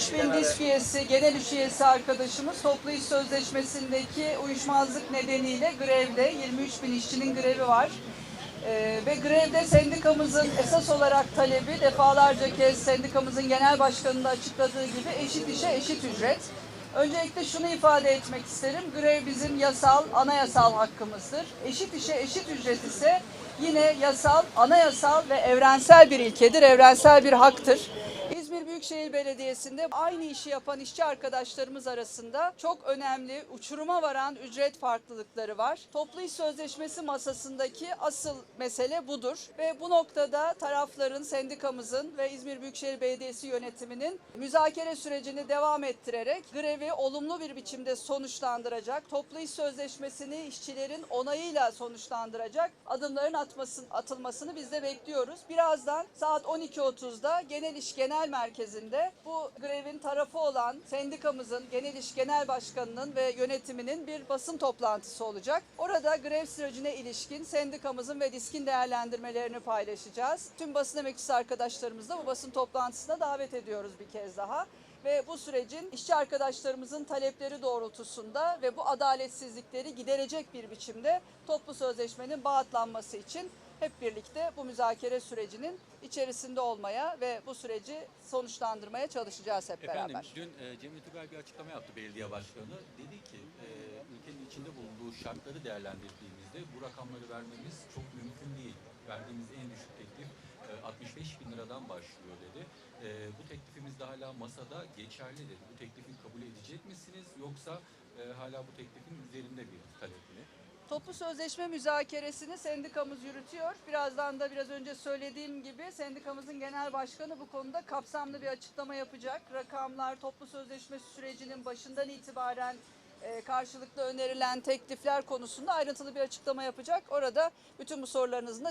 3000 disk üyesi, genel iş üyesi arkadaşımız toplu iş sözleşmesindeki uyuşmazlık nedeniyle grevde. 23 bin işçinin grevi var. Ee, ve grevde sendikamızın esas olarak talebi defalarca kez sendikamızın genel başkanının açıkladığı gibi eşit işe eşit ücret. Öncelikle şunu ifade etmek isterim. Grev bizim yasal, anayasal hakkımızdır. Eşit işe eşit ücret ise yine yasal, anayasal ve evrensel bir ilkedir, evrensel bir haktır. Büyükşehir Belediyesi'nde aynı işi yapan işçi arkadaşlarımız arasında çok önemli uçuruma varan ücret farklılıkları var. Toplu iş sözleşmesi masasındaki asıl mesele budur ve bu noktada tarafların, sendikamızın ve İzmir Büyükşehir Belediyesi yönetiminin müzakere sürecini devam ettirerek grevi olumlu bir biçimde sonuçlandıracak, toplu iş sözleşmesini işçilerin onayıyla sonuçlandıracak adımların atmasın, atılmasını biz de bekliyoruz. Birazdan saat 12.30'da Genel İş Genel Merkezi'nde bu grevin tarafı olan sendikamızın Genel İş Genel Başkanı'nın ve yönetiminin bir basın toplantısı olacak. Orada grev sürecine ilişkin sendikamızın ve diskin değerlendirmelerini paylaşacağız. Tüm basın emekçisi arkadaşlarımızı da bu basın toplantısına davet ediyoruz bir kez daha ve bu sürecin işçi arkadaşlarımızın talepleri doğrultusunda ve bu adaletsizlikleri giderecek bir biçimde toplu sözleşmenin bağıtlanması için hep birlikte bu müzakere sürecinin içerisinde olmaya ve bu süreci sonuçlandırmaya çalışacağız hep Efendim beraber. dün e, Cemil Tugay bir açıklama yaptı belediye başkanı. Dedi ki e, ülkenin içinde bulunduğu şartları değerlendirdiğimizde bu rakamları vermemiz çok mümkün değil. Verdiğimiz en düşük teklif e, 65 bin liradan başlıyor dedi. E, bu teklifimiz de hala masada geçerli dedi. Bu teklifi kabul edecek misiniz yoksa e, hala bu teklifin üzerinde bir talep mi? Toplu sözleşme müzakeresini sendikamız yürütüyor. Birazdan da biraz önce söylediğim gibi sendikamızın genel başkanı bu konuda kapsamlı bir açıklama yapacak. Rakamlar, toplu sözleşme sürecinin başından itibaren e, karşılıklı önerilen teklifler konusunda ayrıntılı bir açıklama yapacak. Orada bütün bu sorularınızın da